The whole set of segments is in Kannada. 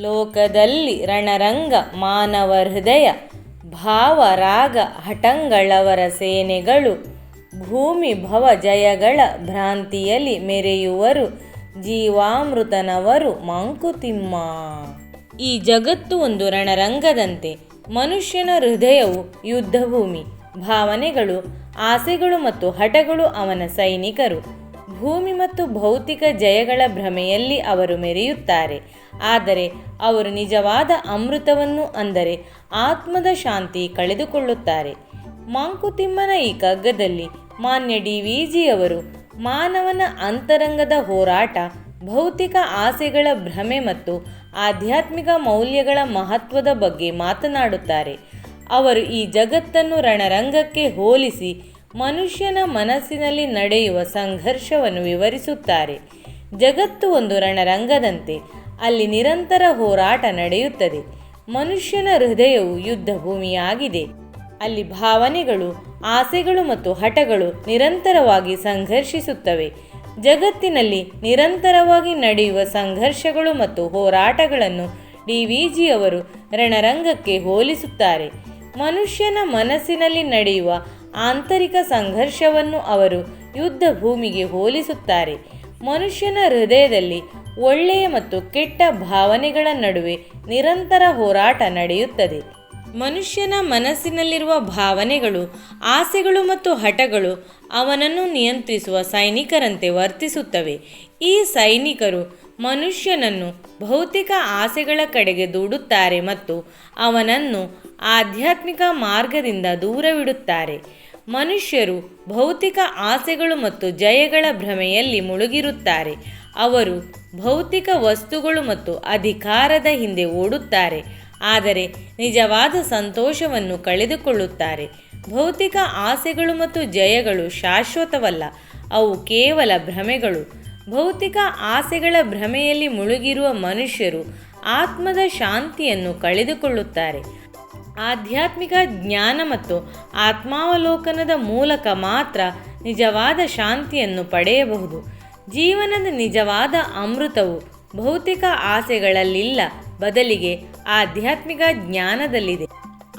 ಲೋಕದಲ್ಲಿ ರಣರಂಗ ಮಾನವ ಹೃದಯ, ಭಾವ ರಾಗ ಹಠಂಗಳವರ ಸೇನೆಗಳು, ಭೂಮಿ ಭವ ಜಯಗಳ ಭ್ರಾಂತಿಯಲ್ಲಿ ಮೆರೆಯುವರು, ಜೀವಾಮೃತನವರು ಮಂಕುತಿಮ್ಮ. ಈ ಜಗತ್ತು ಒಂದು ರಣರಂಗದಂತೆ, ಮನುಷ್ಯನ ಹೃದಯವು ಯುದ್ಧಭೂಮಿ, ಭಾವನೆಗಳು, ಆಸೆಗಳು ಮತ್ತು ಹಠಗಳು ಅವನ ಸೈನಿಕರು ಭೂಮಿ ಮತ್ತು ಭೌತಿಕ ಜಯಗಳ ಭ್ರಮೆಯಲ್ಲಿ ಅವರು ಮೆರೆಯುತ್ತಾರೆ. ಆದರೆ ಅವರು ನಿಜವಾದ ಅಮೃತವನ್ನು ಅಂದರೆ ಆತ್ಮದ ಶಾಂತಿ ಕಳೆದುಕೊಳ್ಳುತ್ತಾರೆ. ಮಾಂಕುತಿಮ್ಮನ ಈ ಕಗ್ಗದಲ್ಲಿ ಮಾನ್ಯ ಡಿ ವಿ ಜಿಯವರು ಮಾನವನ ಅಂತರಂಗದ ಹೋರಾಟ, ಭೌತಿಕ ಆಸೆಗಳ ಭ್ರಮೆ ಮತ್ತು ಆಧ್ಯಾತ್ಮಿಕ ಮೌಲ್ಯಗಳ ಮಹತ್ವದ ಬಗ್ಗೆ ಮಾತನಾಡುತ್ತಾರೆ. ಅವರು ಈ ಜಗತ್ತನ್ನು ರಣರಂಗಕ್ಕೆ ಹೋಲಿಸಿ ಮನುಷ್ಯನ ಮನಸ್ಸಿನಲ್ಲಿ ನಡೆಯುವ ಸಂಘರ್ಷವನ್ನು ವಿವರಿಸುತ್ತಾರೆ. ಜಗತ್ತು ಒಂದು ರಣರಂಗದಂತೆ ಅಲ್ಲಿ ನಿರಂತರ ಹೋರಾಟ ನಡೆಯುತ್ತದೆ. ಮನುಷ್ಯನ ಹೃದಯವು ಯುದ್ಧ ಭೂಮಿಯಾಗಿದೆ ಅಲ್ಲಿ ಭಾವನೆಗಳು, ಆಸೆಗಳು ಮತ್ತು ಹಠಗಳು ನಿರಂತರವಾಗಿ ಸಂಘರ್ಷಿಸುತ್ತವೆ. ಜಗತ್ತಿನಲ್ಲಿ ನಿರಂತರವಾಗಿ ನಡೆಯುವ ಸಂಘರ್ಷಗಳು ಮತ್ತು ಹೋರಾಟಗಳನ್ನು ಡಿ ವಿ ರಣರಂಗಕ್ಕೆ ಹೋಲಿಸುತ್ತಾರೆ. ಮನುಷ್ಯನ ಮನಸ್ಸಿನಲ್ಲಿ ನಡೆಯುವ ಆಂತರಿಕ ಸಂಘರ್ಷವನ್ನು ಅವರು ಯುದ್ಧ ಭೂಮಿಗೆ ಹೋಲಿಸುತ್ತಾರೆ. ಮನುಷ್ಯನ ಹೃದಯದಲ್ಲಿ ಒಳ್ಳೆಯ ಮತ್ತು ಕೆಟ್ಟ ಭಾವನೆಗಳ ನಡುವೆ ನಿರಂತರ ಹೋರಾಟ ನಡೆಯುತ್ತದೆ. ಮನುಷ್ಯನ ಮನಸ್ಸಿನಲ್ಲಿರುವ ಭಾವನೆಗಳು, ಆಸೆಗಳು ಮತ್ತು ಹಠಗಳು ಅವನನ್ನು ನಿಯಂತ್ರಿಸುವ ಸೈನಿಕರಂತೆ ವರ್ತಿಸುತ್ತವೆ. ಈ ಸೈನಿಕರು ಮನುಷ್ಯನನ್ನು ಭೌತಿಕ ಆಸೆಗಳ ಕಡೆಗೆ ದೂಡುತ್ತಾರೆ ಮತ್ತು ಅವನನ್ನು ಆಧ್ಯಾತ್ಮಿಕ ಮಾರ್ಗದಿಂದ ದೂರವಿಡುತ್ತಾರೆ. ಮನುಷ್ಯರು ಭೌತಿಕ ಆಸೆಗಳು ಮತ್ತು ಜಯಗಳ ಭ್ರಮೆಯಲ್ಲಿ ಮುಳುಗಿರುತ್ತಾರೆ. ಅವರು ಭೌತಿಕ ವಸ್ತುಗಳು ಮತ್ತು ಅಧಿಕಾರದ ಹಿಂದೆ ಓಡುತ್ತಾರೆ, ಆದರೆ ನಿಜವಾದ ಸಂತೋಷವನ್ನು ಕಳೆದುಕೊಳ್ಳುತ್ತಾರೆ. ಭೌತಿಕ ಆಸೆಗಳು ಮತ್ತು ಜಯಗಳು ಶಾಶ್ವತವಲ್ಲ, ಅವು ಕೇವಲ ಭ್ರಮೆಗಳು. ಭೌತಿಕ ಆಸೆಗಳ ಭ್ರಮೆಯಲ್ಲಿ ಮುಳುಗಿರುವ ಮನುಷ್ಯರು ಆತ್ಮದ ಶಾಂತಿಯನ್ನು ಕಳೆದುಕೊಳ್ಳುತ್ತಾರೆ. ಆಧ್ಯಾತ್ಮಿಕ ಜ್ಞಾನ ಮತ್ತು ಆತ್ಮಾವಲೋಕನದ ಮೂಲಕ ಮಾತ್ರ ನಿಜವಾದ ಶಾಂತಿಯನ್ನು ಪಡೆಯಬಹುದು. ಜೀವನದ ನಿಜವಾದ ಅಮೃತವು ಭೌತಿಕ ಆಸೆಗಳಲ್ಲಿಲ್ಲ, ಬದಲಿಗೆ ಆಧ್ಯಾತ್ಮಿಕ ಜ್ಞಾನದಲ್ಲಿದೆ.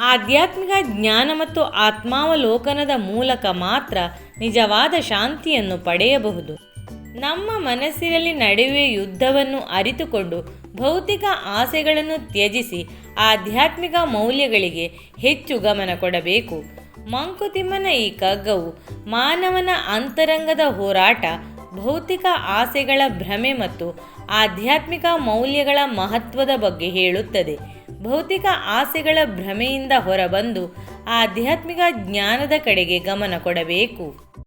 ಆಧ್ಯಾತ್ಮಿಕ ಜ್ಞಾನ ಮತ್ತು ಆತ್ಮಾವಲೋಕನದ ಮೂಲಕ ಮಾತ್ರ ನಿಜವಾದ ಶಾಂತಿಯನ್ನು ಪಡೆಯಬಹುದು. ನಮ್ಮ ಮನಸ್ಸಿನಲ್ಲಿ ನಡೆಯುವ ಯುದ್ಧವನ್ನು ಅರಿತುಕೊಂಡು ಭೌತಿಕ ಆಸೆಗಳನ್ನು ತ್ಯಜಿಸಿ ಆಧ್ಯಾತ್ಮಿಕ ಮೌಲ್ಯಗಳಿಗೆ ಹೆಚ್ಚು ಗಮನ ಕೊಡಬೇಕು. ಮಂಕುತಿಮ್ಮನ ಈ ಕಗ್ಗವು ಮಾನವನ ಅಂತರಂಗದ ಹೋರಾಟ, ಭೌತಿಕ ಆಸೆಗಳ ಭ್ರಮೆ ಮತ್ತು ಆಧ್ಯಾತ್ಮಿಕ ಮೌಲ್ಯಗಳ ಮಹತ್ವದ ಬಗ್ಗೆ ಹೇಳುತ್ತದೆ. ಭೌತಿಕ ಆಸೆಗಳ ಭ್ರಮೆಯಿಂದ ಹೊರಬಂದು ಆಧ್ಯಾತ್ಮಿಕ ಜ್ಞಾನದ ಕಡೆಗೆ ಗಮನ ಕೊಡಬೇಕು.